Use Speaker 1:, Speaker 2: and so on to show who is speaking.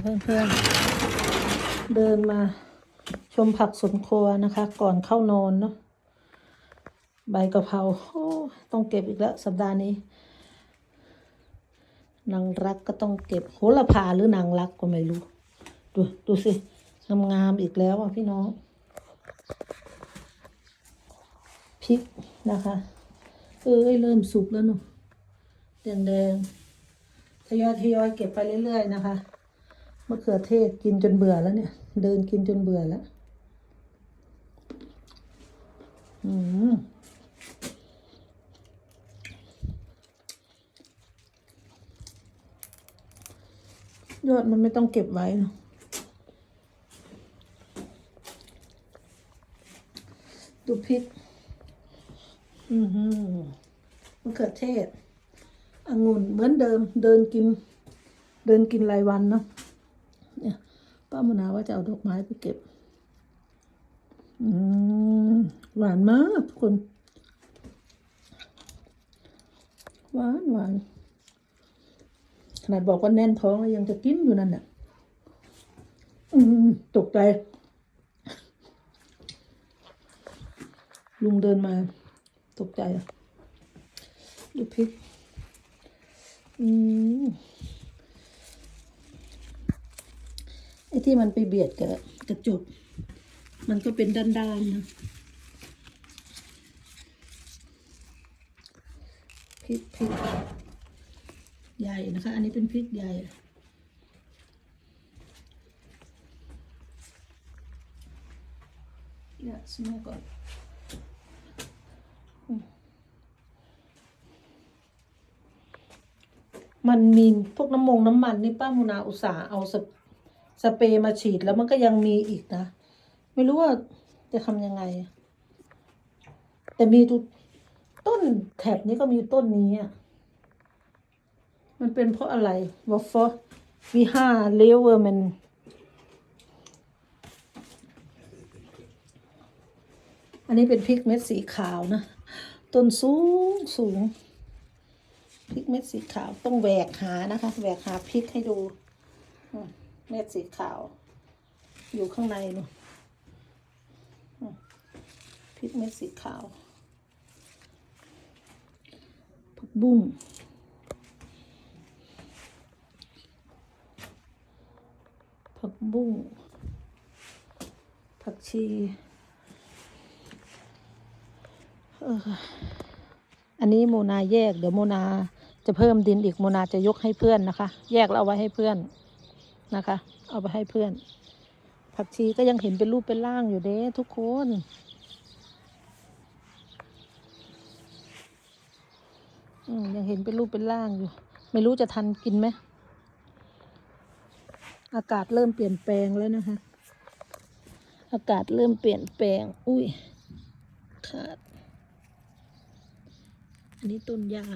Speaker 1: เพื่อนๆ เดินมาชมผักสวนครัวนะคะ ก่อนเข้านอนเนาะใบกะเพราโอ้ต้องเก็บอีกแล้วสัปดาห์นี้นางรักก็ต้องเก็บโหระพาหรือนางรักก็ไม่รู้ ดูดูสิงามๆอีกแล้วอะพี่น้องพริกนะคะเอ้ยเริ่มสุกแล้วเนาะแดงๆทยอยทยอยเก็บไปเรื่อยๆนะคะ มะเขือเทศกินจนเบื่อแล้วเนี่ย เดินกินจนเบื่อแล้ว อืมยอดมันไม่ต้องเก็บไว้เนอะดูพริก อือหือมะเขือเทศองุ่นเหมือนเดิม เดินกิน เดินกินรายวันเนาะ เนี่ยป้ามนาว่าจะเอาดอกไม้ไปเก็บอืมหวานมากทุกคน หวานหวานขนาดบอกว่าแน่นท้องแล้วยังจะกินอยู่นั่นน่ะอืมตกใจ ลุงเดินมา ตกใจอะดูพริก อืม ไอ้ที่มันไปเบียดกับกระจก มันก็เป็นด้านๆนะพริกพริกใหญ่นะคะ อันนี้เป็นพริกใหญ่เนี่ยสมก่อนมันมีพวกน้ำมงน้ำมันนี่ป้ามุนาอุตสาห์เอาส สเปรย์มาฉีดแล้วมันก็ยังมีอีกนะ ไม่รู้ว่าจะทำยังไง แต่มีทุกต้นแถบนี้ก็มีต้นนี้อะมันเป็นเพราะอะไรวอฟเฟอร์วีห้าเลเวอร์มันอันนี้เป็นพริกเม็ดสีขาวนะ ต้นสูงสูงพริกเม็ดสีขาวต้องแหวกหานะคะแหวกหาพริกให้ดูอ เม็ดสีขาว อยู่ข้างในนู่นพริกเม็ดสีขาวผักบุ้งผักบุ้งผักชีเอออันนี้โมนาแยก เดี๋ยวโมนาจะเพิ่มดินอีกโมนาจะยกให้เพื่อนนะคะ แยกแล้วเอาไว้ให้เพื่อน นะคะ เอาไปให้เพื่อน ผักชีก็ยังเห็นเป็นรูปเป็นร่างอยู่เด้ทุกคนอืยังเห็นเป็นรูปเป็นร่างอยู่ ไม่รู้จะทันกินไหม อากาศเริ่มเปลี่ยนแปลงแล้วนะคะ อากาศเริ่มเปลี่ยนแปลง อุ้ยขาด อันนี้ต้นหญ้า